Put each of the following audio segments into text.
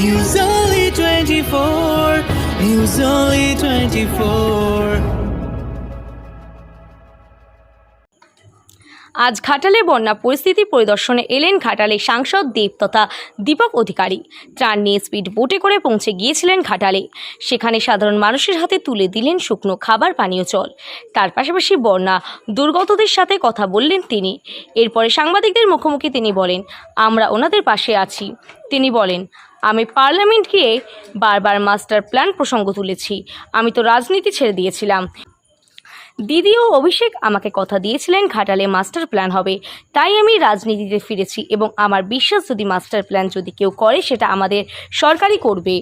News Only 24. News Only 24. আজ ঘাটালের বন্যা পরিস্থিতি পরিদর্শনে এলেন ঘাটালে সাংসদ দেব তথা দীপক অধিকারী। ত্রাণ নিয়ে স্পিড বোটে করে পৌঁছে গিয়েছিলেন ঘাটালে। সেখানে সাধারণ মানুষের হাতে তুলে দিলেন শুকনো খাবার, পানীয় জল। তার পাশাপাশি বন্যা দুর্গতদের সাথে কথা বললেন তিনি। এরপরে সাংবাদিকদের মুখোমুখি তিনি বলেন, আমরা ওনাদের পাশে আছি। তিনি বলেন আমি পার্লামেন্ট গিয়ে বারবার মাস্টার প্ল্যান প্রসঙ্গ তুলেছি। আমি তো রাজনীতি ছেড়ে দিয়েছিলাম। দিদি ও অভিষেক আমাকে কথা দিয়েছিলেন ঘাটালে মাস্টার প্ল্যান হবে। তাই আমি রাজনীতিতে ফিরেছি এবং আমার বিশ্বাস যদি মাস্টার প্ল্যান যদি কেউ করে সেটা আমাদের সরকারই করবে।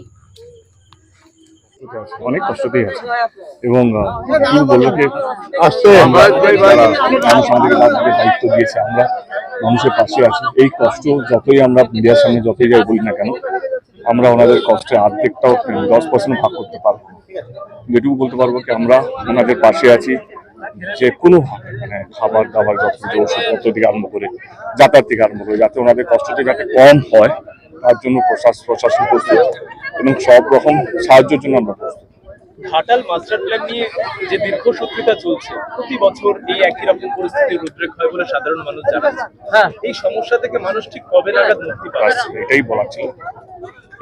অনেক কষ্টতেই আছে। এবং আমরা মানুষ আমাদেরকে রাজনীতির দায়িত্ব দিয়েছে আমরা মানুষের পাশে আছি। এই কষ্ট যতই আমরা মিডিয়ার সামনে যতই যাই বলি না কেন আমরা ওনাদের কষ্টে অর্ধেকটাও দশ পার্সেন্ট ভাগ করতে পারব। যেটুকু বলতে পারব কি আমরা ওনাদের পাশে আছি। যে কোনো মানে খাবার দাবার যত কিছু ওষুধপত্র থেকে আরম্ভ করে যাতায়াত থেকে আরম্ভ করে যাতে ওনাদের কষ্টটা যাতে কম হয় তার জন্য প্রশাসন প্রশাসন প্রস্তুত এবং সব রকম সাহায্যের জন্য আমরা প্রস্তুত। ঘাটাল মাস্টার প্ল্যান নিয়ে যে দীর্ঘ শত্রুতা চলছে প্রতি বছর এই একই রকম পরিস্থিতির উদ্রেক হয় বলে সাধারণ মানুষ জানাচ্ছে। হ্যাঁ। এই সমস্যা থেকে মানুষ ঠিক কবে নাগাদ মুক্তি পাবে? এটাই বলার ছিল।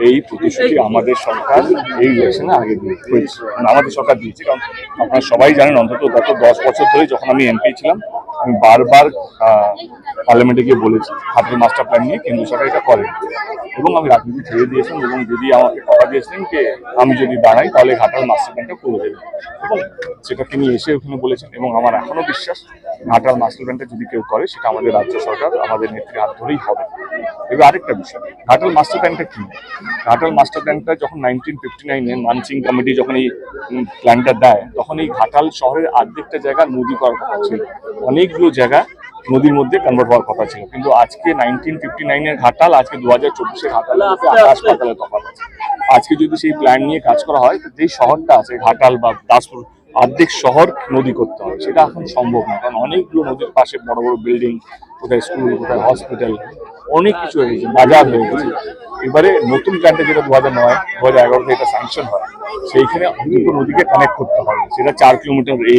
এই প্রতিশ্রুতি আমাদের সরকার এই ইলেকশনে আগে দিয়েছে মানে আমাদের সরকার দিয়েছে, কারণ আপনারা সবাই জানেন, অন্তত গত দশ বছর ধরে যখন আমি এমপি ছিলাম, আমি বারবার পার্লামেন্টে গিয়ে বলেছি, হাতের মাস্টার প্ল্যান নিয়ে কেন্দ্র সরকার এটা করেন। এবং আমি রাজনীতি ছেড়ে দিয়েছেন এবং যদি আমাকে দিয়েছিলেন যে আমি যদি দাঁড়াই তাহলে ঘাটার মাস্টার প্ল্যানটা করে দেবে। এবং সেটা তিনি এসে ওখানে বলেছেন এবং আমার এখনও বিশ্বাস ঘাটার মাস্টার প্ল্যানটা যদি কেউ করে সেটা আমাদের রাজ্য সরকার আমাদের নেত্রীর হাত ধরেই হবে। এবার আরেকটা বিষয় ঘাটাল মাস্টার প্ল্যানটা কি? ঘাটাল মাস্টার প্ল্যানটা যখন নাইনটিন ফিফটি নাইনে মানসিং কমিটি যখন এই প্ল্যানটা দেয় তখন এই ঘাটাল শহরের অর্ধেকটা জায়গা নদী করার কথা ছিল। অনেকগুলো জায়গা নদীর মধ্যে কনভার্ট হওয়ার কথা ছিল। কিন্তু আজকে নাইনটিন ফিফটি নাইনের ঘাটাল আজকে দু হাজার চব্বিশের ঘাটাল আকাশ পাতালের তফাৎ আছে। আজকে যদি সেই প্ল্যান নিয়ে কাজ করা হয় যেই শহরটা আছে, ঘাটাল বা দাসপুর, অর্ধেক শহর নদী করতে হবে। সেটা এখন সম্ভব না, কারণ অনেকগুলো নদীর পাশে বড় বড় বিল্ডিং কোথায় স্কুল কোথায় হসপিটাল অনেক কিছু হয়ে গেছে, বাজার হয়ে গেছে। এবারে নতুন প্ল্যানটা যেটা দু হাজার নয় দু হাজার এগারোতে এটা স্যাংশন হয়। সেইখানে দুটো নদীকে কানেক্ট করতে হবে। সেটা চার কিলোমিটার এ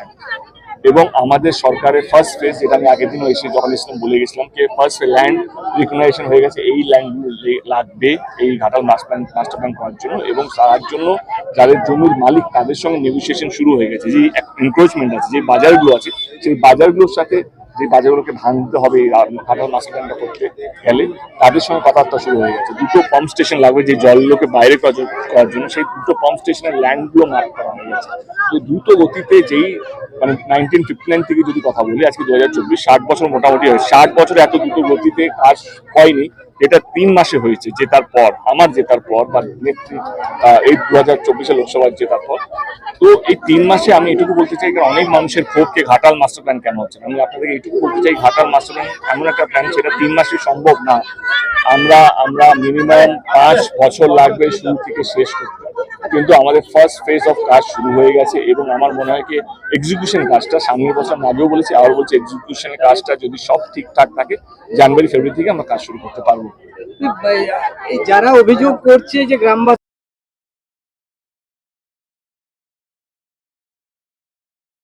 এবং আমাদের সরকারের ফার্স্ট ফেজ যেটা আমি আগের দিনও এসে যখন এসেছিলাম বলে গেছিলাম যে ফার্স্ট ল্যান্ড রিকগনাইজেশন হয়ে গেছে। এই ল্যান্ডগুলো লাগবে এই Ghatal master plan master plan করার জন্য এবং তার জন্য যাদের জমির মালিক তাদের সঙ্গে নেগোসিয়েশন শুরু হয়ে গেছে। যে এনক্রোচমেন্ট আছে, যে বাজারগুলো আছে, সেই বাজারগুলোর সাথে যে বাজারগুলোকে ভাঙতে হবে ঘাটাল মাস্টার প্ল্যানটা করতে গেলে তাদের সঙ্গে কথাবার্তা শুরু হয়ে গেছে। দুটো পাম্প স্টেশন লাগবে যে জলগুলোকে বাইরে করার জন্য সেই দুটো পাম্প স্টেশনের ল্যান্ডগুলো মার্ক করা হয়ে গেছে। তো দ্রুত গতিতে যেই মানে নাইনটিন ফিফটি নাইন থেকে যদি কথা বলি, আজকে দু হাজার চব্বিশ, ষাট বছর মোটামুটি হয় ষাট বছর এত দ্রুত গতিতে কাজ হয়নি এটা তিন মাসে হয়েছে, জেতার পর, আমার জেতার পর, বা নেত্রী এই দু হাজার চব্বিশে লোকসভার জেতার পর। তো এই তিন মাসে আমি এটুকু বলতে চাই অনেক মানুষের ক্ষোভকে ঘাটাল মাস্টার প্ল্যান কেন হচ্ছে আমি আপনাদেরকে এইটুকু বলতে চাই, ঘাটাল মাস্টার প্ল্যান এমন একটা প্ল্যান সেটা তিন মাসে সম্ভব না। আমরা আমরা মিনিমাম পাঁচ বছর লাগবে শুরু থেকে শেষ করতে। কিন্তু আমাদের ফার্স্ট ফেজ অফ কাজ শুরু হয়ে গেছে এবং আমার মনে হয় কি এক্সিকিউশন কাজটা সামনের বছর আগেও বলেছি আবার বলছি এক্সিকিউশনের কাজটা যদি সব ঠিকঠাক থাকে, জানুয়ারি, ফেব্রুয়ারি থেকে আমরা কাজ শুরু করতে পারব। যারা অভিযোগ করছে যে গ্রামবাসী